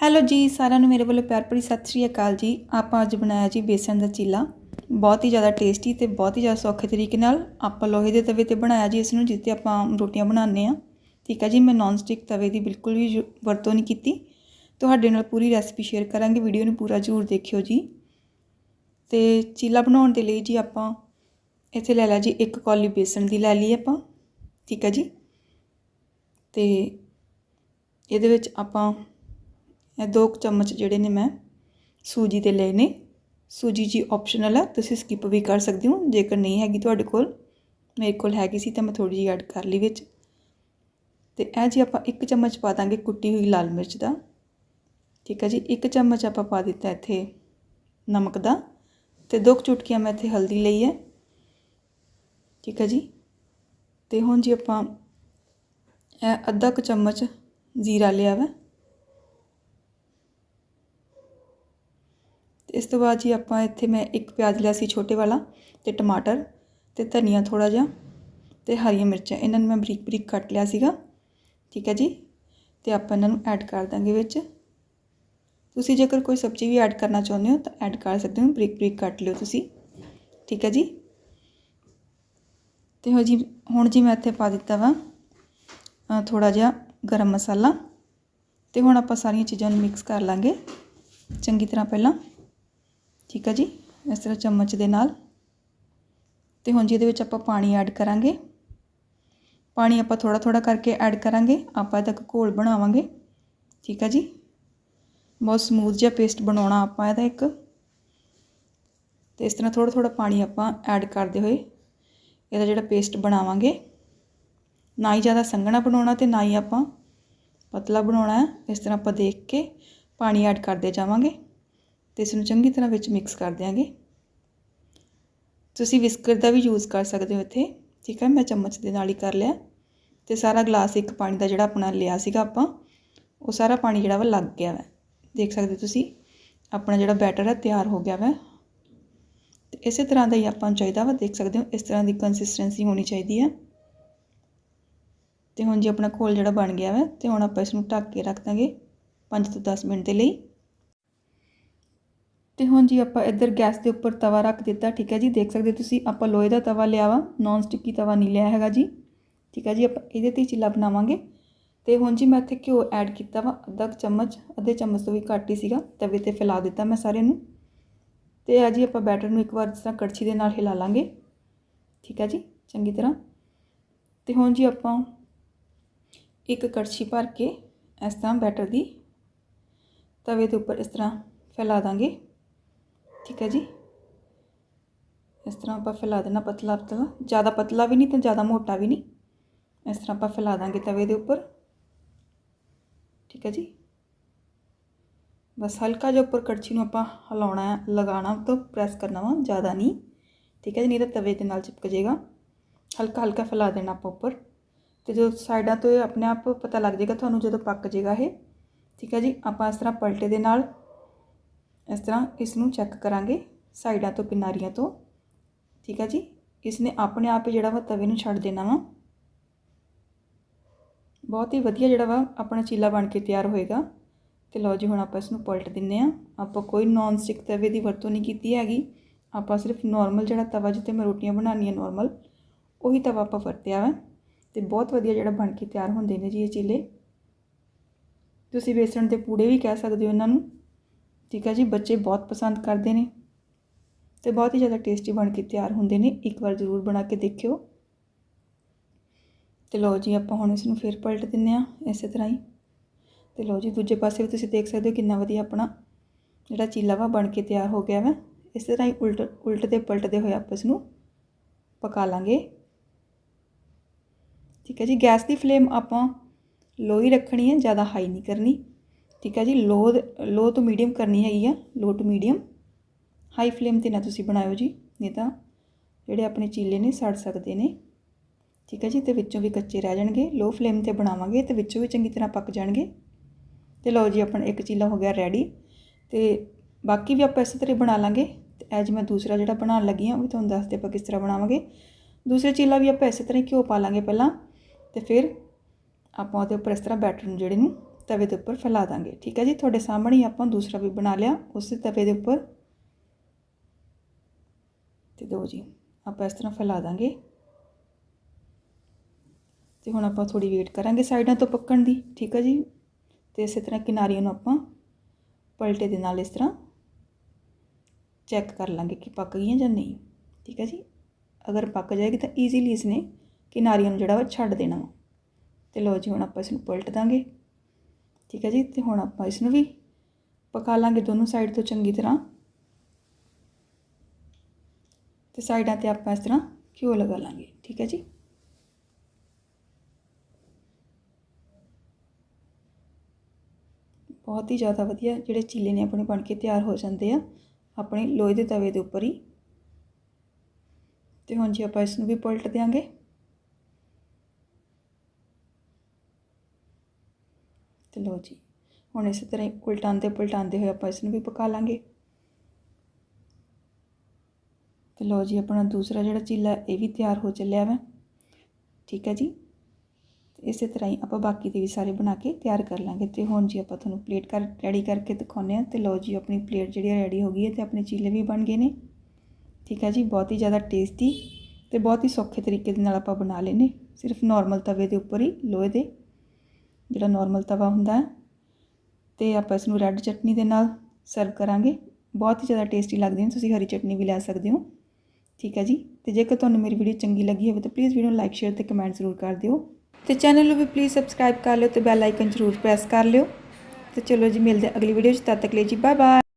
Hello ਜੀ, ਸਾਰਿਆਂ ਨੂੰ ਮੇਰੇ ਵੱਲੋਂ ਪਿਆਰ ਭਰੀ ਸਤਿ ਸ਼੍ਰੀ ਅਕਾਲ ਜੀ। ਆਪਾਂ ਅੱਜ ਬਣਾਇਆ ਜੀ ਬੇਸਣ ਦਾ ਚੀਲਾ। ਬਹੁਤ ਹੀ ਜ਼ਿਆਦਾ ਟੇਸਟੀ ਤੇ ਬਹੁਤ ਹੀ ਜ਼ਿਆਦਾ ਸੌਖੇ ਤਰੀਕੇ ਨਾਲ ਆਪਾਂ ਲੋਹੇ ਦੇ ਤਵੇ ਤੇ ਬਣਾਇਆ ਜੀ ਇਸ ਨੂੰ ਜਿਸ ਤੇ ਆਪਾਂ ਰੋਟੀਆਂ ਬਣਾਉਂਦੇ ਆ ਠੀਕ ਹੈ ਜੀ, ਮੈਂ ਨਾਨ ਸਟਿਕ ਤਵੇ ਦੀ ਬਿਲਕੁਲ ਵੀ ਵਰਤੋਂ ਨਹੀਂ ਕੀਤੀ। ਤੁਹਾਡੇ ਨਾਲ ਪੂਰੀ ਰੈਸਪੀ ਸ਼ੇਅਰ ਕਰਾਂਗੇ ਵੀਡੀਓ ਨੂੰ ਪੂਰਾ ਜ਼ਰੂਰ ਦੇਖਿਓ ਜੀ। ਤੇ ਚੀਲਾ ਬਣਾਉਣ ਦੇ ਲਈ ਜੀ ਆਪਾਂ ਇੱਥੇ ਲੈ ਲਿਆ ਜੀ ਇੱਕ ਕੌਲੀ ਬੇਸਣ ਦੀ ਲੈ ਲਈ ਆਪਾਂ। ਠੀਕ ਹੈ ਜੀ। ਤੇ ਇਹਦੇ ਵਿੱਚ ਆਪਾਂ ਇਹ ਦੋ ਕੁ ਚਮਚ ਜਿਹੜੇ ਨੇ ਮੈਂ ਸੂਜੀ ਦੇ ਲਏ ਨੇ। ਸੂਜੀ ਜੀ ਆਪਸ਼ਨਲ ਹੈ ਤੁਸੀਂ ਸਕਿਪ ਵੀ ਕਰ ਸਕਦੇ ਹੋ, ਜੇਕਰ ਨਹੀਂ ਹੈਗੀ ਤੁਹਾਡੇ ਕੋਲ, ਮੇਰੇ ਕੋਲ ਹੈਗੀ ਸੀ ਤਾਂ ਮੈਂ ਥੋੜੀ ਜਿਹੀ ਐਡ ਕਰ ਲਈ ਵਿੱਚ। ਤੇ ਇਹ ਜੀ ਆਪਾਂ ਇੱਕ ਚਮਚ ਪਾ ਦਾਂਗੇ ਕੁੱਟੀ ਹੋਈ ਲਾਲ ਮਿਰਚ ਦਾ। ਠੀਕ ਹੈ ਜੀ, ਇੱਕ ਚਮਚ ਆਪਾਂ ਪਾ ਦਿੱਤਾ ਇੱਥੇ ਨਮਕ ਦਾ। ਤੇ ਦੋ ਕੁ ਚੁਟਕੀਆਂ ਮੈਂ ਇੱਥੇ ਹਲਦੀ ਲਈ ਹੈ। ਠੀਕ ਹੈ ਜੀ, ਤੇ ਹੁਣ ਜੀ ਆਪਾਂ ਇਹ ਅੱਧਾ ਕੁ ਚਮਚ ਜ਼ੀਰਾ ਲਿਆ ਵਾ। ਇਸ ਤੋਂ ਬਾਅਦ ਜੀ ਆਪਾਂ ਇੱਥੇ ਮੈਂ ਇੱਕ ਪਿਆਜ਼ ਲਿਆ ਸੀ ਛੋਟੇ ਵਾਲਾ ਤੇ ਟਮਾਟਰ ਤੇ ਧਨੀਆ ਥੋੜਾ ਜਿਹਾ ਤੇ ਹਰੀਆਂ ਮਿਰਚਾਂ, ਇਹਨਾਂ ਨੂੰ ਮੈਂ ਬਰੀਕ ਬਰੀਕ ਕੱਟ ਲਿਆ ਸੀਗਾ, ਠੀਕ ਹੈ ਜੀ? ਤੇ ਆਪਾਂ ਇਹਨਾਂ ਨੂੰ ਐਡ ਕਰ ਦਾਂਗੇ ਵਿੱਚ। ਤੁਸੀਂ ਜੇਕਰ ਕੋਈ ਸਬਜ਼ੀ ਵੀ ਐਡ ਕਰਨਾ ਚਾਹੁੰਦੇ ਹੋ ਤਾਂ ਐਡ ਕਰ ਸਕਦੇ ਹੋ, ਬਰੀਕ ਬਰੀਕ ਕੱਟ ਲਿਓ ਤੁਸੀਂ, ਠੀਕ ਹੈ ਜੀ? ਤੇ ਹੋ ਜੀ, ਹੁਣ ਜੀ ਮੈਂ ਇੱਥੇ ਪਾ ਦਿੱਤਾ ਵਾ ਥੋੜਾ ਜਿਹਾ ਗਰਮ ਮਸਾਲਾ ਤੇ ਹੁਣ ਆਪਾਂ ਸਾਰੀਆਂ ਚੀਜ਼ਾਂ ਨੂੰ ਮਿਕਸ ਕਰ ਲਾਂਗੇ, ਚੰਗੀ ਤਰ੍ਹਾਂ ਪਹਿਲਾਂ। ਠੀਕ ਹੈ ਜੀ? ਇਸ ਤਰ੍ਹਾਂ ਚਮਚ ਦੇ ਨਾਲ। ਤੇ ਹੁਣ ਜੀ ਇਹਦੇ ਵਿੱਚ ਆਪਾਂ ਪਾਣੀ ਐਡ ਕਰਾਂਗੇ। ਪਾਣੀ ਆਪਾਂ ਥੋੜਾ ਥੋੜਾ ਕਰਕੇ ਐਡ ਕਰਾਂਗੇ। ਆਪਾਂ ਇਹਦਾ ਘੋਲ ਬਣਾਵਾਂਗੇ। ਠੀਕ ਹੈ ਜੀ? ਬਹੁਤ ਸਮੂਥ ਜਿਹਾ ਪੇਸਟ ਬਣਾਉਣਾ ਆਪਾਂ ਇਹਦਾ ਇੱਕ। ਤੇ ਇਸ ਤਰ੍ਹਾਂ ਥੋੜਾ ਥੋੜਾ ਪਾਣੀ ਆਪਾਂ ਐਡ ਕਰਦੇ ਹੋਏ ਇਹਦਾ ਜਿਹੜਾ ਪੇਸਟ ਬਣਾਵਾਂਗੇ। ਨਾ ਹੀ ਜ਼ਿਆਦਾ ਸੰਘਣਾ ਬਣਾਉਣਾ ਤੇ ਨਾ ਹੀ ਆਪਾਂ ਪਤਲਾ ਬਣਾਉਣਾ। ਹੈ ਇਸ ਤਰ੍ਹਾਂ ਆਪਾਂ ਦੇਖ ਕੇ ਪਾਣੀ ਐਡ ਕਰਦੇ ਜਾਵਾਂਗੇ। ਤੇ ਇਸ ਨੂੰ ਚੰਗੀ ਤਰ੍ਹਾਂ ਵਿੱਚ ਮਿਕਸ ਕਰ ਦਿਆਂਗੇ। ਤੁਸੀਂ ਵਿਸਕਰ ਦਾ ਵੀ ਯੂਜ਼ ਕਰ ਸਕਦੇ ਹੋ ਇੱਥੇ। ਠੀਕ ਹੈ, ਮੈਂ ਚਮਚ ਦੇ ਨਾਲ ਹੀ ਕਰ ਲਿਆ। ਤੇ ਸਾਰਾ ਗਲਾਸ ਇੱਕ ਪਾਣੀ ਦਾ ਜਿਹੜਾ ਆਪਣਾ ਲਿਆ ਸੀਗਾ ਆਪਾਂ, ਉਹ ਸਾਰਾ ਪਾਣੀ ਜਿਹੜਾ ਵਾ ਲੱਗ ਗਿਆ ਵਾ। ਦੇਖ ਸਕਦੇ ਤੁਸੀਂ, ਆਪਣਾ ਜਿਹੜਾ ਬੈਟਰ ਹੈ ਤਿਆਰ ਹੋ ਗਿਆ ਵਾ। ਤੇ ਇਸੇ ਤਰ੍ਹਾਂ ਦਾ ਹੀ ਆਪਾਂ ਨੂੰ ਚਾਹੀਦਾ ਵਾ, ਦੇਖ ਸਕਦੇ ਹੋ, ਇਸ ਤਰ੍ਹਾਂ ਦੀ ਕੰਸਿਸਟੈਂਸੀ ਹੋਣੀ ਚਾਹੀਦੀ ਹੈ ਤੇ ਹੁਣ ਜੀ ਆਪਣਾ ਘੋਲ ਜਿਹੜਾ ਬਣ ਗਿਆ ਵਾ, ਤੇ ਹੁਣ ਆਪਾਂ ਇਸ ਨੂੰ ਢੱਕ ਕੇ ਰੱਖ ਦਾਂਗੇ 5 ਤੋਂ 10 ਮਿੰਟ ਦੇ ਲਈ। ਤੇ ਹੁਣ ਜੀ ਆਪਾਂ ਇੱਧਰ ਗੈਸ ਦੇ ਉੱਪਰ ਤਵਾ ਰੱਖ ਦਿੱਤਾ, ਠੀਕ ਹੈ ਜੀ? ਦੇਖ ਸਕਦੇ ਤੁਸੀਂ, ਆਪਾਂ ਲੋਹੇ ਦਾ ਤਵਾ ਲਿਆ ਵਾ ਨੌਨ ਸਟਿੱਕੀ ਤਵਾ ਨਹੀਂ ਲਿਆ ਹੈਗਾ ਜੀ। ਠੀਕ ਹੈ ਜੀ, ਆਪਾਂ ਇਹਦੇ ਤੇ ਚਿੱਲਾ ਬਣਾਵਾਂਗੇ। ਤੇ ਹੁਣ ਜੀ ਮੈਂ ਇੱਥੇ ਘਿਓ ਐਡ ਕੀਤਾ ਵਾ, ਅੱਧਾ ਚਮਚ, ਅੱਧੇ ਚਮਚ ਤੋਂ ਵੀ ਘੱਟ ਹੀ ਸੀਗਾ, ਤਵੇ ਤੇ ਫੈਲਾ ਦਿੱਤਾ ਮੈਂ ਸਾਰੇ ਨੂੰ। ਤੇ ਆ ਜੀ ਆਪਾਂ ਬੈਟਰ ਨੂੰ ਇੱਕ ਵਾਰ ਜਿਸ ਤਰ੍ਹਾਂ ਕੜਛੀ ਦੇ ਨਾਲ ਹਿਲਾ ਲਾਂਗੇ। ਠੀਕ ਹੈ ਜੀ, ਚੰਗੀ ਤਰ੍ਹਾਂ। ਤੇ ਹੁਣ ਜੀ ਆਪਾਂ ਇੱਕ ਕੜਛੀ ਭਰ ਕੇ ਇਸ ਤਰ੍ਹਾਂ ਬੈਟਰ ਦੀ ਤਵੇ ਦੇ ਉੱਪਰ ਇਸ ਤਰ੍ਹਾਂ ਫੈਲਾ ਦਾਂਗੇ। ਠੀਕ ਹੈ ਜੀ। ਇਸ ਤਰ੍ਹਾਂ ਆਪਾਂ ਫੈਲਾ ਦੇਣਾ ਪਤਲਾ ਪਤਲਾ। ਜ਼ਿਆਦਾ ਪਤਲਾ ਵੀ ਨਹੀਂ ਤੇ ਜ਼ਿਆਦਾ ਮੋਟਾ ਵੀ ਨਹੀਂ। ਇਸ ਤਰ੍ਹਾਂ ਆਪਾਂ ਫੈਲਾ ਦਾਂਗੇ ਤਵੇ ਦੇ ਉੱਪਰ। ਠੀਕ ਹੈ ਜੀ। ਬਸ ਹਲਕਾ ਜਿਹਾ ਉੱਪਰ ਕੜਛੀ ਨੂੰ ਆਪਾਂ ਹਿਲਾਉਣਾ ਹੈ, ਲਗਾਉਣਾ ਤੋਂ ਪ੍ਰੈਸ ਕਰਨਾ ਵਾ, ਜ਼ਿਆਦਾ ਨਹੀਂ। ਠੀਕ ਹੈ ਜੀ, ਨਹੀਂ ਤਾਂ ਤਵੇ ਦੇ ਨਾਲ ਚਿਪਕ ਜਾਏਗਾ। ਹਲਕਾ ਹਲਕਾ ਫੈਲਾ ਦੇਣਾ ਆਪਾਂ ਉੱਪਰ। ਤੇ ਜਦੋਂ ਸਾਈਡਾਂ ਤੋਂ ਇਹ ਆਪਣੇ ਆਪ ਪਤਾ ਲੱਗ ਜਾਏਗਾ, ਤੁਹਾਨੂੰ ਜਦੋਂ ਪੱਕ ਜਾਏਗਾ ਇਹ। ਠੀਕ ਹੈ ਜੀ, ਆਪਾਂ ਇਸ ਤਰ੍ਹਾਂ ਪਲਟੇ ਦੇ ਨਾਲ ਇਸ ਤਰ੍ਹਾਂ ਇਸ ਨੂੰ ਚੈੱਕ ਕਰਾਂਗੇ ਸਾਈਡਾਂ ਤੋਂ, ਕਿਨਾਰੀਆਂ ਤੋਂ। ਠੀਕ ਹੈ ਜੀ? ਇਸ ਨੇ ਆਪਣੇ ਆਪ ਹੀ ਜਿਹੜਾ ਵਾ ਤਵੇ ਨੂੰ ਛੱਡ ਦੇਣਾ ਵਾ। ਬਹੁਤ ਹੀ ਵਧੀਆ ਜਿਹੜਾ ਵਾ ਆਪਣਾ ਚੀਲਾ ਬਣ ਕੇ ਤਿਆਰ ਹੋਏਗਾ। ਤੇ ਲਓ ਜੀ, ਹੁਣ ਆਪਾਂ ਇਸ ਨੂੰ ਪਲਟ ਦਿੰਨੇ ਆ। ਆਪਾਂ ਕੋਈ ਨੌਨ ਸਟਿਕ ਤਵੇ ਦੀ ਵਰਤੋਂ ਨਹੀਂ ਕੀਤੀ ਹੈਗੀ। ਆਪਾਂ ਸਿਰਫ ਨਾਰਮਲ ਜਿਹੜਾ ਤਵਾ ਜਿੱਤੇ ਮੈਂ ਰੋਟੀਆਂ ਬਣਾਉਣੀਆਂ ਨਾਰਮਲ ਉਹੀ ਤਵਾ ਆਪਾਂ ਵਰਤਿਆ ਵਾ। ਤੇ ਬਹੁਤ ਵਧੀਆ ਜਿਹੜਾ ਬਣ ਕੇ ਤਿਆਰ ਹੁੰਦੇ ਨੇ ਜੀ ਇਹ ਚੀਲੇ। ਤੁਸੀਂ ਬੇਸਣ ਦੇ ਪੂੜੇ ਵੀ ਕਹਿ ਸਕਦੇ ਹੋ ਇਹਨਾਂ ਨੂੰ। ਠੀਕ ਹੈ ਜੀ, ਬੱਚੇ ਬਹੁਤ ਪਸੰਦ ਕਰਦੇ ਨੇ ਤੇ ਬਹੁਤ ਹੀ ਜ਼ਿਆਦਾ ਟੇਸਟੀ ਬਣ ਕੇ ਤਿਆਰ ਹੁੰਦੇ ਨੇ। ਇੱਕ ਵਾਰ ਜ਼ਰੂਰ ਬਣਾ ਕੇ ਦੇਖਿਓ। ਤੇ ਲਓ ਜੀ, ਆਪਾਂ ਹੁਣ ਇਸ ਨੂੰ ਫੇਰ ਪਲਟ ਦਿੰਨੇ ਆ ਇਸੇ ਤਰ੍ਹਾਂ ਹੀ। ਤੇ ਲਓ ਜੀ, ਦੂਜੇ ਪਾਸੇ ਵੀ ਤੁਸੀਂ ਦੇਖ ਸਕਦੇ ਹੋ ਕਿੰਨਾ ਵਧੀਆ ਆਪਣਾ ਜਿਹੜਾ ਚੀਲਾ ਵਾ ਬਣ ਕੇ ਤਿਆਰ ਹੋ ਗਿਆ ਵਾ। ਇਸੇ ਤਰ੍ਹਾਂ ਹੀ ਉਲਟ, ਉਲਟਦੇ ਪਲਟਦੇ ਹੋਏ ਆਪਾਂ ਇਸ ਨੂੰ ਪਕਾ ਲਾਂਗੇ। ਠੀਕ ਹੈ ਜੀ, ਗੈਸ ਦੀ ਫਲੇਮ ਆਪਾਂ ਲੋ ਹੀ ਰੱਖਣੀ ਹੈ, ਜ਼ਿਆਦਾ ਹਾਈ ਨਹੀਂ ਕਰਨੀ। ਠੀਕ ਹੈ ਜੀ, ਲੋ ਲੋ ਤੋਂ ਮੀਡੀਅਮ ਕਰਨੀ ਹੈਗੀ ਆ, low to medium. High flame ਤੇ ਨਾ ਤੁਸੀਂ ਬਣਾਇਓ ਜੀ, ਨਹੀਂ ਤਾਂ ਜਿਹੜੇ ਆਪਣੇ ਚੀਲੇ ਨੇ, ਸੜ ਸਕਦੇ ਨੇ। ਠੀਕ ਹੈ ਜੀ, ਤੇ ਵਿੱਚੋਂ ਵੀ ਕੱਚੇ ਰਹਿ ਜਾਣਗੇ। ਲੋ ਫਲੇਮ ਤੇ ਬਣਾਵਾਂਗੇ, ਤੇ ਵਿੱਚੋਂ ਵੀ ਚੰਗੀ ਤਰ੍ਹਾਂ ਪੱਕ ਜਾਣਗੇ। ਤੇ ਲਓ ਜੀ, ਆਪਣਾ ਇੱਕ ਚੀਲਾ ਹੋ ਗਿਆ ਰੈਡੀ ਤੇ ਬਾਕੀ ਵੀ ਆਪਾਂ ਇਸੇ ਤਰ੍ਹਾਂ ਬਣਾ ਲਾਂਗੇ। ਤੇ ਅੱਜ ਮੈਂ ਦੂਸਰਾ ਜਿਹੜਾ ਬਣਾਉਣ ਲੱਗੀ ਹਾਂ ਉਹ ਵੀ ਤੁਹਾਨੂੰ ਦੱਸਦੇ ਆਪਾਂ ਕਿਸ ਤਰ੍ਹਾਂ ਬਣਾਵਾਂਗੇ। ਦੂਸਰਾ ਚੀਲਾ ਵੀ ਆਪਾਂ ਇਸੇ ਤਰ੍ਹਾਂ ਹੀ ਘਿਓ ਪਾ ਲਾਂਗੇ ਪਹਿਲਾਂ। ਤੇ ਫਿਰ ਆਪਾਂ ਉਹਦੇ ਉੱਪਰ ਇਸ ਤਰ੍ਹਾਂ ਬੈਟਰ ਨੂੰ, ਜਿਹੜੇ ਨੂੰ ਤਵੇ ਦੇ ਉੱਪਰ ਫੈਲਾ ਦਾਂਗੇ। ਠੀਕ ਹੈ ਜੀ? ਤੁਹਾਡੇ ਸਾਹਮਣੇ ਹੀ ਆਪਾਂ ਦੂਸਰਾ ਵੀ ਬਣਾ ਲਿਆ। ਉਸੇ ਤਵੇ ਦੇ ਉੱਪਰ ਤੇ ਦੋ ਜੀ, ਆਪਾਂ ਇਸ ਤਰ੍ਹਾਂ ਫੈਲਾ ਦਾਂਗੇ। ਤੇ ਹੁਣ ਆਪਾਂ ਥੋੜੀ ਵੇਟ ਕਰਾਂਗੇ ਸਾਈਡਾਂ ਤੋਂ ਪੱਕਣ ਦੀ। ਠੀਕ ਹੈ ਜੀ? ਤੇ ਇਸੇ ਤਰ੍ਹਾਂ ਕਿਨਾਰੀਆਂ ਨੂੰ ਆਪਾਂ ਪਲਟੇ ਦੇ ਨਾਲ ਇਸ ਤਰ੍ਹਾਂ ਚੈੱਕ ਕਰ ਲਾਂਗੇ ਕਿ ਪੱਕ ਗਈਆਂ ਜਾਂ ਨਹੀਂ। ਠੀਕ ਹੈ ਜੀ? ਅਗਰ ਪੱਕ ਜਾਏਗੀ ਤਾਂ ਈਜ਼ੀਲੀ ਇਸਨੇ ਕਿਨਾਰੀਆਂ ਨੂੰ ਜਿਹੜਾ ਵਾ ਛੱਡ ਦੇਣਾ ਵਾ। ਤੇ ਲੋ ਜੀ, ਹੁਣ ਆਪਾਂ ਇਸ ਨੂੰ ਪਲਟ ਦਾਂਗੇ। ਠੀਕ ਹੈ ਜੀ, ਤੇ ਹੁਣ ਆਪਾਂ ਇਸ ਨੂੰ ਵੀ ਪਕਾ ਲਾਂਗੇ ਦੋਨੋਂ ਸਾਈਡ ਤੋਂ ਚੰਗੀ ਤਰ੍ਹਾਂ। ਤੇ ਸਾਈਡਾਂ ਤੇ ਆਪਾਂ ਇਸ ਤਰ੍ਹਾਂ ਘਿਓ ਲਗਾ ਲਾਂਗੇ, ਠੀਕ ਹੈ ਜੀ। ਬਹੁਤ ਹੀ ਜ਼ਿਆਦਾ ਵਧੀਆ ਜਿਹੜੇ ਚੀਲੇ ਨੇ ਆਪਣੇ ਬਣ ਕੇ ਤਿਆਰ ਹੋ ਜਾਂਦੇ ਆ, ਆਪਣੇ ਲੋਹੇ ਦੇ ਤਵੇ ਦੇ ਉੱਪਰ ਹੀ। ਤੇ ਹੁਣ ਜੀ ਆਪਾਂ ਇਸ ਨੂੰ ਵੀ ਪਲਟ ਦਿਆਂਗੇ। ਤੇ ਲਓ ਜੀ, ਹੁਣ ਇਸੇ ਤਰ੍ਹਾਂ ਹੀ ਉਲਟਾਉਂਦੇ ਪਲਟਾਉਂਦੇ ਹੋਏ ਆਪਾਂ ਇਸ ਨੂੰ ਵੀ ਪਕਾ ਲਾਂਗੇ। ਤੇ ਲਓ ਜੀ, ਆਪਣਾ ਦੂਸਰਾ ਜਿਹੜਾ ਚੀਲਾ ਇਹ ਵੀ ਤਿਆਰ ਹੋ ਚੱਲਿਆ ਵਾ। ਠੀਕ ਹੈ ਜੀ? ਤੇ ਇਸੇ ਤਰ੍ਹਾਂ ਹੀ ਆਪਾਂ ਬਾਕੀ ਦੇ ਵੀ ਸਾਰੇ ਬਣਾ ਕੇ ਤਿਆਰ ਕਰ ਲਾਂਗੇ। ਤੇ ਹੁਣ ਜੀ ਆਪਾਂ ਤੁਹਾਨੂੰ ਪਲੇਟ ਕਰ, ਰੈਡੀ ਕਰਕੇ ਦਿਖਾਉਂਦੇ ਆ ਤੇ ਲਓ ਜੀ, ਆਪਣੀ ਪਲੇਟ ਜਿਹੜੀ ਰੈਡੀ ਹੋ ਗਈ ਹੈ ਤੇ ਆਪਣੇ ਚੀਲੇ ਵੀ ਬਣ ਗਏ ਨੇ। ਠੀਕ ਹੈ ਜੀ? ਬਹੁਤ ਹੀ ਜ਼ਿਆਦਾ ਟੇਸਟੀ ਤੇ ਬਹੁਤ ਹੀ ਸੌਖੇ ਤਰੀਕੇ ਦੇ ਨਾਲ ਆਪਾਂ ਬਣਾ ਲਏ ਸਿਰਫ ਨਾਰਮਲ ਤਵੇ ਦੇ ਉੱਪਰ ਹੀ ਲੋਹੇ ਦੇ। ਜਿਹੜਾ ਨਾਰਮਲ ਤਵਾ ਹੁੰਦਾ ਹੈ, ਤੇ ਆਪਾਂ ਇਸ ਨੂੰ ਰੈੱਡ ਚਟਨੀ ਦੇ ਨਾਲ ਸਰਵ ਕਰਾਂਗੇ। ਬਹੁਤ ਹੀ ਜ਼ਿਆਦਾ ਟੇਸਟੀ ਲੱਗਦੇ ਨੇ, ਤੁਸੀਂ ਹਰੀ ਚਟਨੀ ਵੀ ਲੈ ਸਕਦੇ ਹੋ। ਠੀਕ ਹੈ ਜੀ? ਤੇ ਜੇਕਰ ਤੁਹਾਨੂੰ ਮੇਰੀ ਵੀਡੀਓ ਚੰਗੀ ਲੱਗੀ ਹੋਵੇ ਤਾਂ ਪਲੀਜ਼ ਵੀਡੀਓ ਨੂੰ ਲਾਈਕ ਸ਼ੇਅਰ ਤੇ ਕਮੈਂਟ ਜ਼ਰੂਰ ਕਰ ਦਿਓ। ਤੇ ਚੈਨਲ ਨੂੰ ਵੀ ਪਲੀਜ਼ ਸਬਸਕ੍ਰਾਈਬ ਕਰ ਲਿਓ ਤੇ ਬੈਲ ਆਈਕਨ ਜ਼ਰੂਰ ਪ੍ਰੈਸ ਕਰ ਲਿਓ। ਤੇ ਚਲੋ ਜੀ, ਮਿਲਦੇ ਅਗਲੀ ਵੀਡੀਓ 'ਚ, ਤਦ ਤੱਕ ਲਈ ਜੀ ਬਾਏ ਬਾਏ